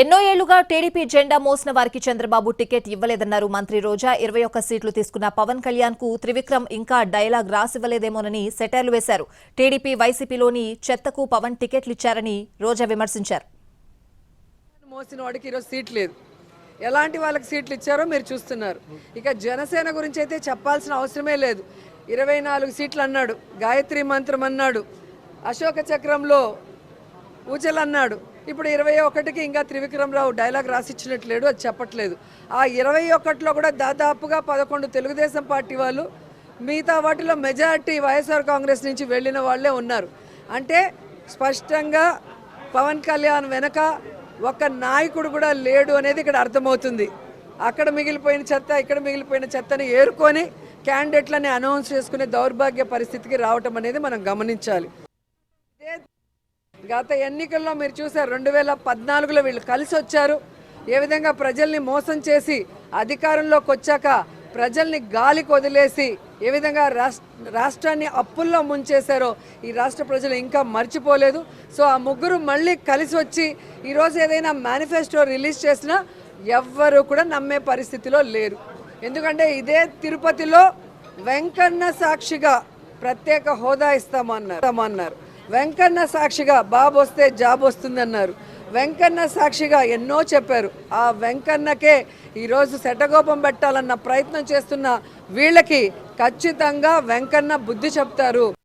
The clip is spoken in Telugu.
ఎన్నో ఏళ్ళుగా టీడీపీ జెండా మోసిన వారికి చంద్రబాబు టికెట్ ఇవ్వలేదన్నారు మంత్రి రోజా. ఇరవై ఒక్క సీట్లు తీసుకున్న పవన్ కళ్యాణ్కు త్రివిక్రమ్ ఇంకా డైలాగ్ రాసివ్వలేదేమోనని సెటైర్లు వేశారు. టీడీపీ వైసీపీలోని చెత్తకు పవన్ టికెట్లు ఇచ్చారని రోజా విమర్శించారు. మోసిన వాడికి ఈరోజు సీట్ లేదు. ఎలాంటి వాళ్ళకి సీట్లు ఇచ్చారో మీరు చూస్తున్నారు. ఇక జనసేన గురించి అయితే చెప్పాల్సిన అవసరమే లేదు. ఇరవై నాలుగు సీట్లు అన్నాడు. గాయత్రి మంత్రం అన్నాడు. అశోక చక్రంలో పూజలు అన్నాడు ఇప్పుడు ఇరవై ఒకటికి ఇంకా త్రివిక్రమరావు డైలాగ్ రాసిచ్చినట్లేడు అది చెప్పట్లేదు. ఆ ఇరవై ఒకటిలో కూడా దాదాపుగా పదకొండు తెలుగుదేశం పార్టీ వాళ్ళు మిగతా వాటిలో మెజారిటీ వైఎస్ఆర్ కాంగ్రెస్ నుంచి వెళ్ళిన వాళ్ళే ఉన్నారు. అంటే స్పష్టంగా పవన్ కళ్యాణ్ వెనక ఒక్క నాయకుడు కూడా లేడు అనేది ఇక్కడ అర్థమవుతుంది. అక్కడ మిగిలిపోయిన చెత్త ఇక్కడ మిగిలిపోయిన చెత్తని ఏరుకొని క్యాండిడేట్లని అనౌన్స్ చేసుకునే దౌర్భాగ్య పరిస్థితికి రావటం అనేది మనం గమనించాలి. గత ఎన్నికల్లో మీరు చూసారు రెండు వేల పద్నాలుగులో వీళ్ళు కలిసి వచ్చారు. ఏ విధంగా ప్రజల్ని మోసం చేసి అధికారంలోకి వచ్చాక ప్రజల్ని గాలికి వదిలేసి ఏ విధంగా రాష్ట్రాన్ని అప్పుల్లో ముంచేశారో ఈ రాష్ట్ర ప్రజలు ఇంకా మర్చిపోలేదు. సో ఆ ముగ్గురు మళ్ళీ కలిసి వచ్చి ఈరోజు ఏదైనా మేనిఫెస్టో రిలీజ్ చేసినా ఎవ్వరూ కూడా నమ్మే పరిస్థితిలో లేరు. ఎందుకంటే ఇదే తిరుపతిలో వెంకన్న సాక్షిగా ప్రత్యేక హోదా ఇస్తామన్నారు ఇస్తామన్నారు. వెంకన్న సాక్షిగా బాబు వస్తే జాబ్ వస్తుందన్నారు. వెంకన్న సాక్షిగా ఎన్నో చెప్పారు. ఆ వెంకన్నకే ఈరోజు శటగోపం పెట్టాలన్న ప్రయత్నం చేస్తున్న వీళ్ళకి ఖచ్చితంగా వెంకన్న బుద్ధి చెప్తారు.